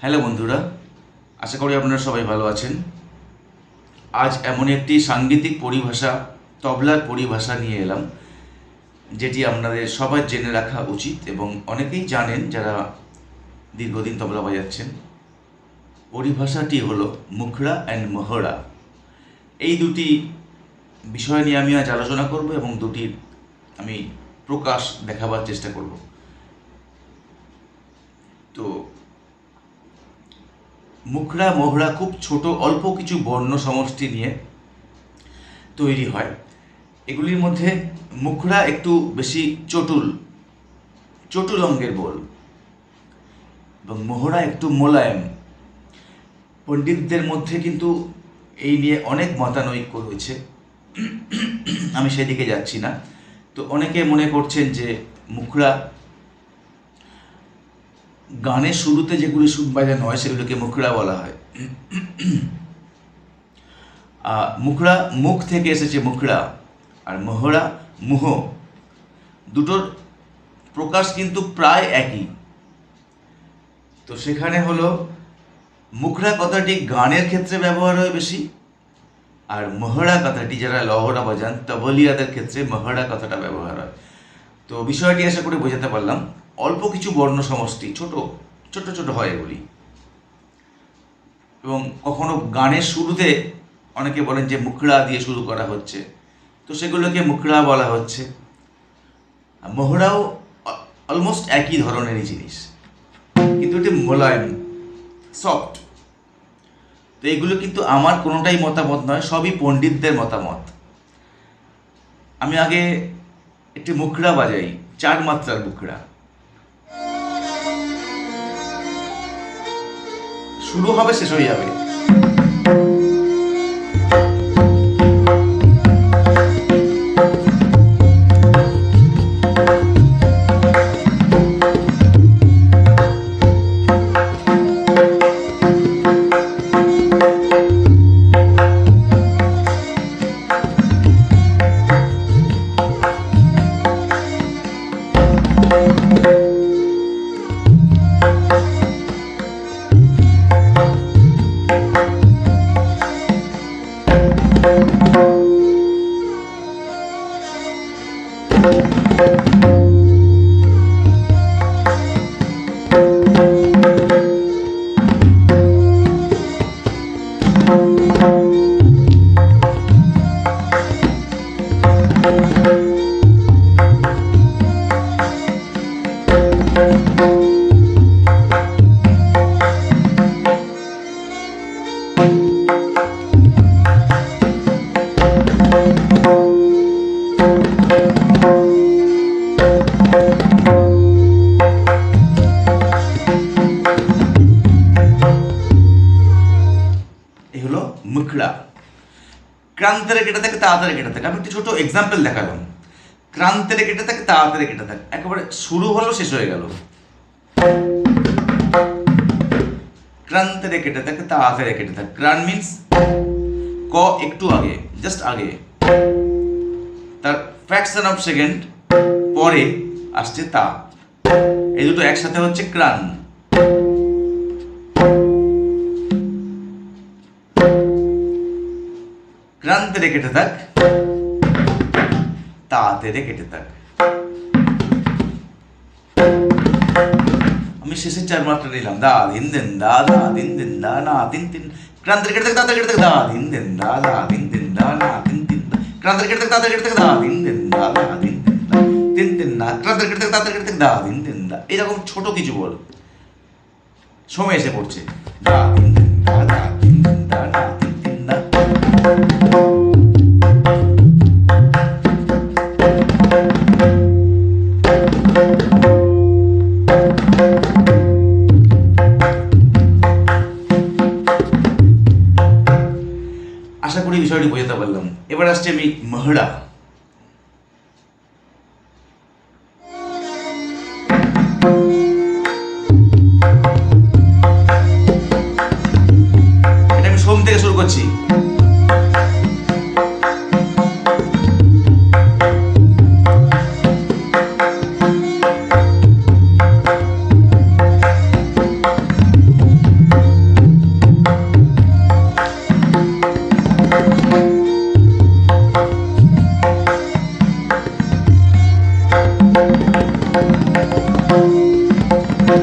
Hello বন্ধুরা, আশা করি আপনারা সবাই ভালো আছেন। আজ এমন একটি সাংগীতিক পরিভাষা, তবলার পরিভাষা নিয়ে এলাম, যেটি আপনাদের সবার জেনে রাখা উচিত এবং অনেকেই জানেন যারা দীর্ঘদিন তবলা বাজাচ্ছেন। পরিভাষাটি হলো মুখড়া অ্যান্ড মহড়া। এই দুটি বিষয় নিয়ে আমি আজ আলোচনা করব এবং দুটির আমি প্রকাশ দেখাবার চেষ্টা করব। তো মুখড়া মোহড়া খুব ছোট, অল্প কিছু বর্ণ সমষ্টি নিয়ে তৈরি হয়। এগুলির মধ্যে মুখড়া একটু বেশি চটুল চটুল অঙ্গের বল এবং মোহড়া একটু মোলায়েম। পণ্ডিতদের মধ্যে কিন্তু এই নিয়ে অনেক মতানৈক্য রয়েছে। আমি সেদিকে যাচ্ছি না। তো অনেকে মনে করছেন যে মুখড়া গানের শুরুতে যেগুলি সুর বাজানো হয় সেগুলোকে মুখড়া বলা হয়। মুখড়া মুখ থেকে এসেছে মুখড়া আর মোহরা মুহ। দুটোর প্রকাশ কিন্তু প্রায় একই। তো সেখানে হলো, মুখড়া কথাটি গানের ক্ষেত্রে ব্যবহার হয় বেশি আর মহড়া কথাটি যারা লহড়া বাজান তবলিয়াদের ক্ষেত্রে মহড়া কথাটা ব্যবহার হয়। তো বিষয়টি আশা করে বোঝাতে পারলাম। অল্প কিছু বর্ণ সমষ্টি ছোট ছোট ছোট হয় এগুলি। এবং কখনো গানের শুরুতে অনেকে বলেন যে মুখড়া দিয়ে শুরু করা হচ্ছে। তো সেগুলোকে মুখড়া বলা হচ্ছে। মোহরাও অলমোস্ট একই ধরনেরই জিনিস। কিন্তু এটি মোলায়েম সফট তো এগুলো কিন্তু আমার কোনোটাই মতামত নয়, সবই পণ্ডিতদের মতামত। আমি আগে একটি মুখড়া বাজাই, চার মাত্রার মুখড়া। শুরু হবে শেষ হয়ে যাবে। এই ক্রান্তের কেটে থাকে, তাড়াতাড়ি কেটে থাকে। আমি একটি ছোট এক্সাম্পল দেখালাম। ক্রান্তের কেটে থাকে, তাড়াতাড়ি কেটে থাকে। একেবারে শুরু হলো, শেষ হয়ে গেল। ক্রান্তের কেটে থাকে, তাড়াতাড়ি কেটে থাকে। ক্রান মিন্স ক একটু আগে জাস্ট আগে। তার ফ্র্যাকশন অফ সেকেন্ড পরে আসছে তা। এই দুটো একসাথে হচ্ছে ক্রান ক্রান্তেরে কেটে থাক তাড়াতাড়ি কেটে থাক আমি শেষের চার মাত্রা নিলাম দা দিন দিন দা দা দিন দিন দা না তিন তিন ক্রান্তের কেটে থাক তাড়াতাড়ি কেটে থাক দা দিন দিন দা দা দিন দিন দা না তিন তিন। ক্রান্তের কেটে থাক তাড়াতাড়ি কেটে থাক দা দিন দিন দা দা দিন দিন দা তিন তিন না ক্রান্তের কেটে থাক তাড়াতাড়ি কেটে থাক দা দিন দিন দা এরকম ছোট কিছু বল সময় এসে পড়ছে দা দিন দিন দা দা আশা করি বিষয়টি বোঝাতে পারলাম। এবার আসছে আমি মহড়া। শুরু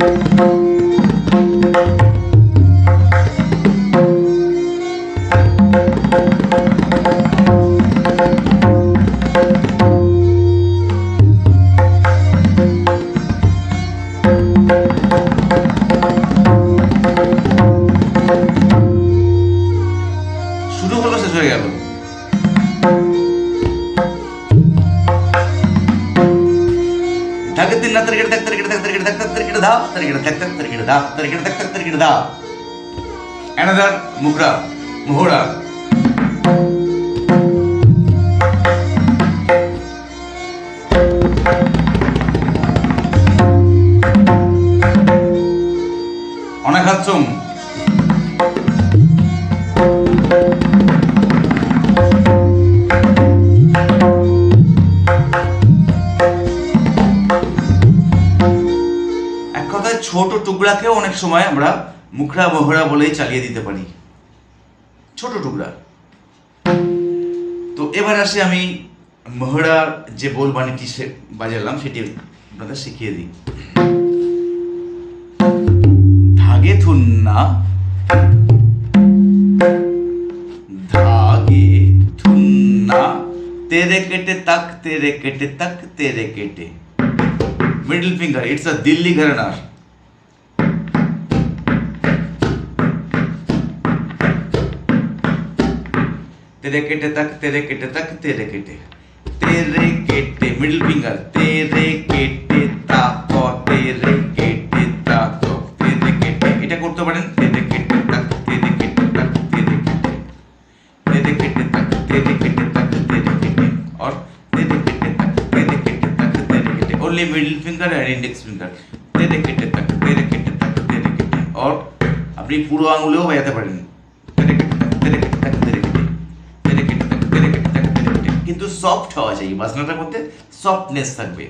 হলো শেষ হয়ে গেল। திருத்தின திருகிட திருகிட திருகிட திருகிடதா திருகிட திருகிடதா திருகிட திருகிடதா அனதர் முக்ரா முகுடா வணக்கம் টুকরাকেও অনেক সময় আমরা মুখরা মহড়া বলেই চালিয়ে দিতে পারি। ছোট টুকরা। তো এবার আসি আমি মহড়ার যে বোলবাণীটি সে বাজালাম, সেটি আপনাদের শিখিয়ে দিই। ধাগে থুন্না। ধাগে থুন্না। তেরে কেটে তাক, তেরে কেটে তাক, তেরে কেটে। Middle finger, it's a dilli gharanar तेरे केटे तक तेरे केटे तक तेरे केटे तेरे केटे मिडिल फिंगर तेरे केटे তাক তেরে কেটে তাক তেরে কেটে এটা করতে পারেন তেরে কেটে তাক তেরে কেটে তাক তেরে কেটে तेरे केटे तक तेरे केटे तक तेरे केटे और तेरे केटे तक तेरे केटे तक तेरे केटे only middle finger and index finger तेरे केटे तक तेरे केटे तक तेरे केटे और আপনি পুরো আঙুলেও বাজাতে পারেন সফট হওয়া যায় বাজনাটার মধ্যে সফটনেস থাকবে।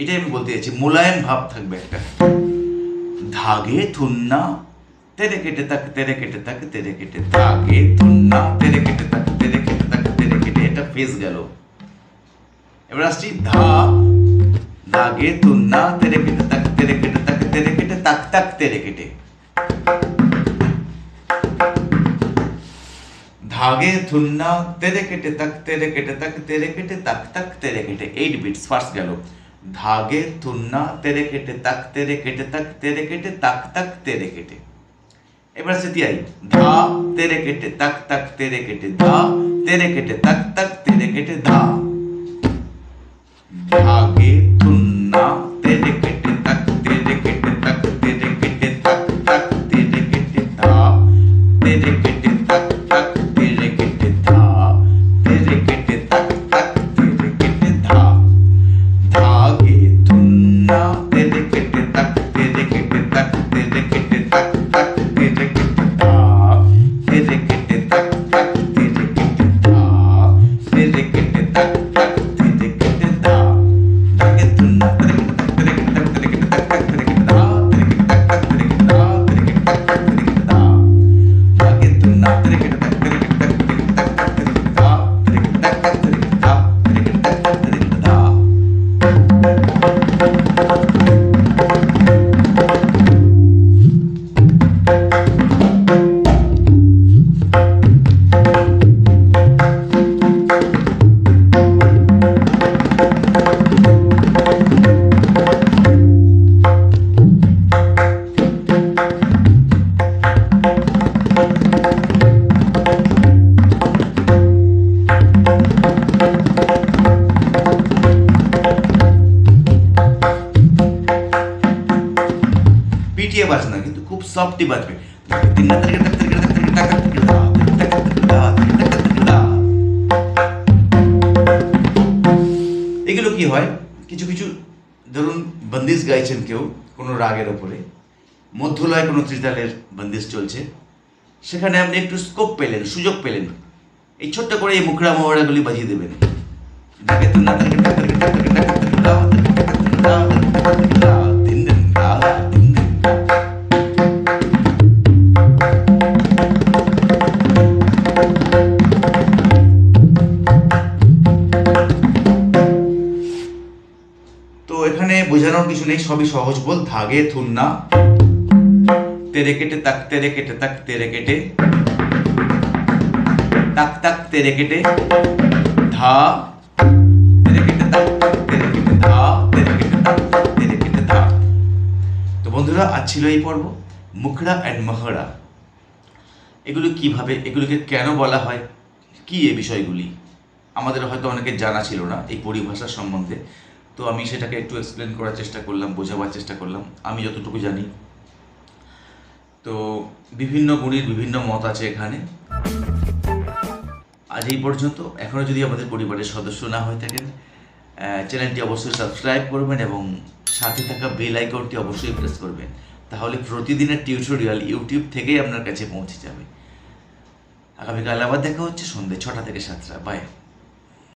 এটাই আমি বলতে চাইছি, মোলায়েম ভাব থাকবে একটা। ধাগে থুন্না, তেরে কেটে তাক, তেরে কেটে তাক, তেরে কেটে ধাগে থুন্না, তেরে কেটে তাক, তেরে কেটে তাক, তেরে কেটে, এটা ফেস গেল। এবার আসছি, ধা, ধাগে থুন্না, তেরে কেটে তাক, তেরে কেটে তাক, তেরে কেটে তাক তাক, তেরে কেটে। আগে ধুন্না তেরে কেটে তাক তেরে কেটে তাক তেরে কেটে তাক তাক তেরে কেটে এইট বিটস ফার্স্ট গেল ধাগে তুন্না তেরে কেটে তাক তেরে কেটে তাক তেরে কেটে তাক তাক তেরে কেটে এবার আছে তিয়াই ধা তেরে কেটে তাক তাক তেরে কেটে ধা তেরে কেটে তাক তাক তেরে কেটে ধা ধা পিটিয়ে বাজে না কিন্তু খুব সফটই বাজবে এগুলো কি হয় কিছু কিছু ধরুন বন্দিশ গাইছেন কেউ কোনো রাগের ওপরে মধ্যলয় কোনো ত্রিতালের বন্দিশ চলছে সেখানে আপনি একটু স্কোপ পেলেন সুযোগ পেলেন এই ছোট্ট করে এই মুখড়া মোহড়াগুলি বাজিয়ে দেবেন বোঝানোর কিছু নেই, সবই সহজ বল, ধাগে থুন্না। তেরে কেটে তাক, তেরে কেটে তাক, তেরে কেটে। তাক তাক, তেরে কেটে। ধা, তেরে কেটে তাক, তেরে কেটে ধা, তেরে কেটে তাক, তেরে কেটে ধা। তো বন্ধুরা, আজ ছিল এই পর্ব, মুখড়া অ্যান্ড মহড়া। এগুলো কীভাবে, এগুলোকে কেন বলা হয়? কি এই বিষয়গুলি? আমাদের হয়তো অনেকের জানা ছিল না এই পরিভাষা সম্বন্ধে। তো আমি সেটাকে একটু এক্সপ্লেন করার চেষ্টা করলাম, বোঝাবার চেষ্টা করলাম। আমি যতটুকু জানি। তো বিভিন্ন গুণীর বিভিন্ন মত আছে এখানে। আজ এই পর্যন্ত। এখনও যদি আমাদের পরিবারের সদস্য না হয়ে থাকেন চ্যানেলটি অবশ্যই সাবস্ক্রাইব করবেন এবং সাথে থাকা বেল আইকনটি অবশ্যই প্রেস করবেন। তাহলে প্রতিদিনের টিউটোরিয়াল ইউটিউব থেকেই আপনার কাছে পৌঁছে যাবে। আগামীকাল আবার দেখা হচ্ছে সন্ধ্যে ছটা থেকে সাতটা। বাই